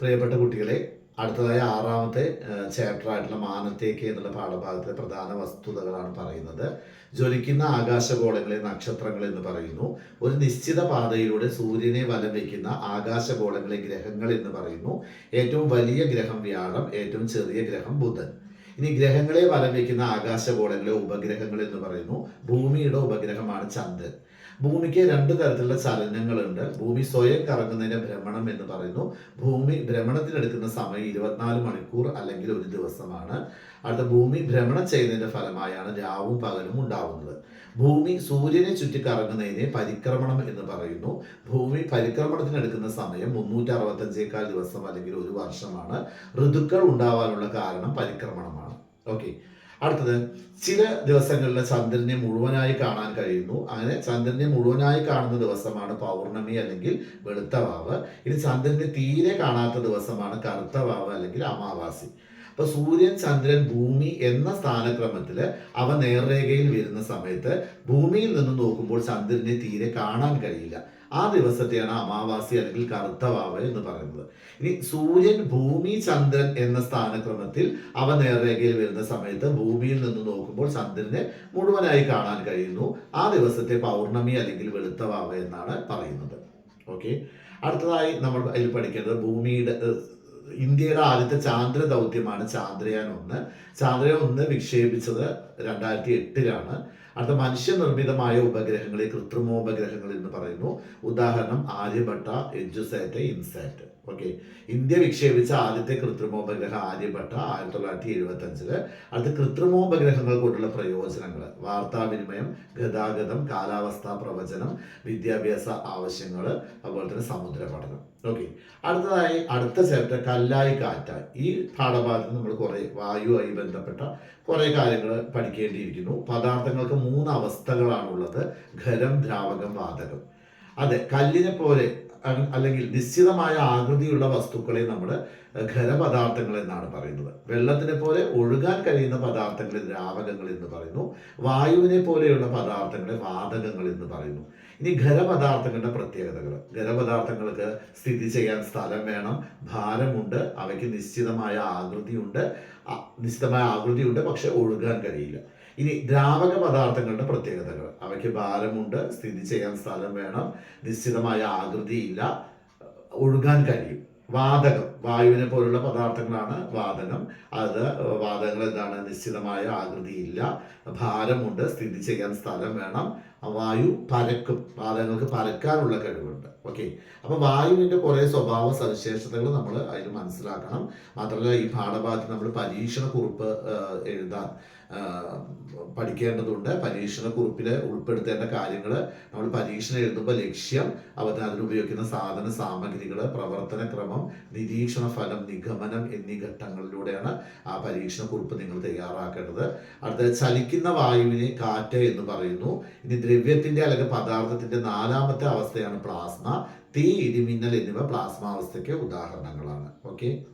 പ്രിയപ്പെട്ട കുട്ടികളെ അടുത്തതായി ആറാമത്തെ ചാപ്റ്റർ ആയിട്ടുള്ള മാനത്തേക്ക് എന്നുള്ള പാഠഭാഗത്തെ പ്രധാന വസ്തുതകളാണ് പറയുന്നത്. ജ്വലിക്കുന്ന ആകാശഗോളങ്ങളെ നക്ഷത്രങ്ങൾ എന്ന് പറയുന്നു. ഒരു നിശ്ചിത പാതയിലൂടെ സൂര്യനെ വലം വയ്ക്കുന്ന ആകാശഗോളങ്ങളെ ഗ്രഹങ്ങൾ എന്ന് പറയുന്നു. ഏറ്റവും വലിയ ഗ്രഹം വ്യാഴം ഏറ്റവും ചെറിയ ഗ്രഹം ബുധൻ. ഇനി ഗ്രഹങ്ങളെ വലം വയ്ക്കുന്ന ആകാശഗോളങ്ങളെ ഉപഗ്രഹങ്ങൾ എന്ന് പറയുന്നു. ഭൂമിയുടെ ഉപഗ്രഹമാണ് ചന്ദ്രൻ. ഭൂമിക്ക് രണ്ട് തരത്തിലുള്ള ചലനങ്ങളുണ്ട്. ഭൂമി സ്വയം കറങ്ങുന്നതിനെ ഭ്രമണം എന്ന് പറയുന്നു. ഭൂമി ഭ്രമണത്തിനെടുക്കുന്ന സമയം ഇരുപത്തിനാല് മണിക്കൂർ അല്ലെങ്കിൽ ഒരു ദിവസമാണ്. അടുത്ത ഭൂമി ഭ്രമണം ചെയ്യുന്നതിന്റെ ഫലമായാണ് രാവും പകലും ഉണ്ടാവുന്നത്. ഭൂമി സൂര്യനെ ചുറ്റി കറങ്ങുന്നതിനെ പരിക്രമണം എന്ന് പറയുന്നു. ഭൂമി പരിക്രമണത്തിനെടുക്കുന്ന സമയം മുന്നൂറ്റി അറുപത്തഞ്ചേക്കാൾ ദിവസം അല്ലെങ്കിൽ ഒരു വർഷമാണ്. ഋതുക്കൾ ഉണ്ടാവാനുള്ള കാരണം പരിക്രമണമാണ്. ഓക്കെ. അടുത്തത് ചില ദിവസങ്ങളിൽ ചന്ദ്രനെ മുഴുവനായി കാണാൻ കഴിയുന്നു. അങ്ങനെ ചന്ദ്രനെ മുഴുവനായി കാണുന്ന ദിവസമാണ് പൗർണമി അല്ലെങ്കിൽ വെളുത്ത വാവ്. ഇനി ചന്ദ്രനെ തീരെ കാണാത്ത ദിവസമാണ് കറുത്ത വാവ് അല്ലെങ്കിൽ അമാവാസി. അപ്പൊ സൂര്യൻ ചന്ദ്രൻ ഭൂമി എന്ന സ്ഥാനക്രമത്തിൽ അവ നേർരേഖയിൽ വരുന്ന സമയത്ത് ഭൂമിയിൽ നിന്ന് നോക്കുമ്പോൾ ചന്ദ്രനെ തീരെ കാണാൻ കഴിയില്ല. ആ ദിവസത്തെയാണ് അമാവാസി അല്ലെങ്കിൽ കറുത്ത എന്ന് പറയുന്നത്. ഇനി സൂര്യൻ ഭൂമി ചന്ദ്രൻ എന്ന സ്ഥാനക്രമത്തിൽ അവ നേർരേഖയിൽ വരുന്ന സമയത്ത് ഭൂമിയിൽ നിന്ന് നോക്കുമ്പോൾ ചന്ദ്രനെ മുഴുവനായി കാണാൻ കഴിയുന്നു. ആ ദിവസത്തെ പൗർണമി അല്ലെങ്കിൽ വെളുത്ത വാവ് എന്നാണ് പറയുന്നത്. ഓക്കെ? അടുത്തതായി നമ്മൾ അതിൽ പഠിക്കേണ്ടത് ഭൂമിയുടെ ഇന്ത്യയുടെ ആദ്യത്തെ ചാന്ദ്ര ദൗത്യമാണ് ചാന്ദ്രയാൻ ഒന്ന്. ചാന്ദ്രയാൻ ഒന്ന് വിക്ഷേപിച്ചത് രണ്ടായിരത്തി എട്ടിലാണ്. അടുത്ത മനുഷ്യനിർമ്മിതമായ ഉപഗ്രഹങ്ങളെ കൃത്രിമോപഗ്രഹങ്ങൾ എന്ന് പറയുന്നു. ഉദാഹരണം Aryabhata EDUSAT INSAT. Okay India വിക്ഷേപിച്ച ആദ്യത്തെ കൃത്രിമോപഗ്രഹം ആര്യഭട്ട ആയിരത്തി തൊള്ളായിരത്തി എഴുപത്തി അഞ്ചിൽ അടുത്ത കൃത്രിമോപഗ്രഹങ്ങൾ കൊണ്ടുള്ള പ്രയോജനങ്ങൾ വാർത്താവിനിമയം ഗതാഗതം കാലാവസ്ഥാ പ്രവചനം വിദ്യാഭ്യാസ ആവശ്യങ്ങൾ അതുപോലെ തന്നെ സമുദ്ര പഠനം. ഓക്കെ അടുത്തതായി അടുത്ത ചാപ്റ്റർ കല്ലായി കാറ്റ. ഈ പാഠഭാഗത്ത് നമ്മൾ കുറേ വായുവായി ബന്ധപ്പെട്ട കുറേ കാര്യങ്ങൾ പഠിക്കേണ്ടിയിരിക്കുന്നു. പദാർത്ഥങ്ങൾക്ക് മൂന്ന് അവസ്ഥകളാണുള്ളത്. ഖരം ദ്രാവകം വാതകം. അതെ കല്ലിനെ പോലെ അല്ലെങ്കിൽ നിശ്ചിതമായ ആകൃതിയുള്ള വസ്തുക്കളെ നമ്മൾ ഖരപദാർത്ഥങ്ങൾ എന്നാണ് പറയുന്നത്. വെള്ളത്തിനെ പോലെ ഒഴുകാൻ കഴിയുന്ന പദാർത്ഥങ്ങളെ ദ്രാവകങ്ങൾ എന്ന് പറയുന്നു. വായുവിനെ പോലെയുള്ള പദാർത്ഥങ്ങളെ വാതകങ്ങൾ എന്ന് പറയുന്നു. ഇനി ഖരപദാർത്ഥങ്ങളുടെ പ്രത്യേകതകൾ ഖരപദാർത്ഥങ്ങൾക്ക് സ്ഥിതി ചെയ്യാൻ സ്ഥലം വേണം ഭാരമുണ്ട് അവയ്ക്ക് നിശ്ചിതമായ ആകൃതിയുണ്ട്. നിശ്ചിതമായ ആകൃതിയുണ്ട് പക്ഷെ ഒഴുകാൻ കഴിയില്ല. ഇനി ദ്രാവക പദാർത്ഥങ്ങളുടെ പ്രത്യേകതകൾ അവയ്ക്ക് ഭാരമുണ്ട് സ്ഥിതി ചെയ്യാൻ സ്ഥലം വേണം നിശ്ചിതമായ ആകൃതിയില്ല ഒഴുകാൻ കഴിയും. വാതകം വായുവിനെ പോലുള്ള പദാർത്ഥങ്ങളാണ് വാതകം. അത് വാതകങ്ങൾ എന്താണ്? നിശ്ചിതമായ ആകൃതിയില്ല ഭാരമുണ്ട്. സ്ഥിതി ചെയ്യാൻ സ്ഥലം വേണം. വായു പരക്കും. വാതകങ്ങൾക്ക് പരക്കാനുള്ള കഴിവുണ്ട്. ഓക്കെ അപ്പൊ വായുവിന്റെ കുറേ സ്വഭാവ സവിശേഷതകൾ നമ്മൾ അതിൽ മനസ്സിലാക്കണം. മാത്രമല്ല ഈ പാഠഭാഗത്ത് നമ്മൾ പരീക്ഷണ കുറിപ്പ് എഴുതാൻ പഠിക്കേണ്ടതുണ്ട്. പരീക്ഷണ കുറിപ്പിൽ ഉൾപ്പെടുത്തേണ്ട കാര്യങ്ങൾ നമ്മൾ പരീക്ഷണം എഴുതുമ്പോൾ ലക്ഷ്യം അവർ അതിനുപയോഗിക്കുന്ന സാധന സാമഗ്രികൾ പ്രവർത്തന ക്രമം നിരീക്ഷണ ഫലം നിഗമനം എന്നീ ഘട്ടങ്ങളിലൂടെയാണ് ആ പരീക്ഷണ കുറിപ്പ് നിങ്ങൾ തയ്യാറാക്കേണ്ടത്. അടുത്ത ചലിക്കുന്ന വായുവിനെ കാറ്റ് എന്ന് പറയുന്നു. ഇനി ദ്രവ്യത്തിന്റെ അല്ലെങ്കിൽ പദാർത്ഥത്തിന്റെ നാലാമത്തെ അവസ്ഥയാണ് പ്ലാസ്മ. തീ ഇടിമിന്നൽ എന്നിവ പ്ലാസ്മ അവസ്ഥയ്ക്ക് ഉദാഹരണങ്ങളാണ്. ഓക്കെ?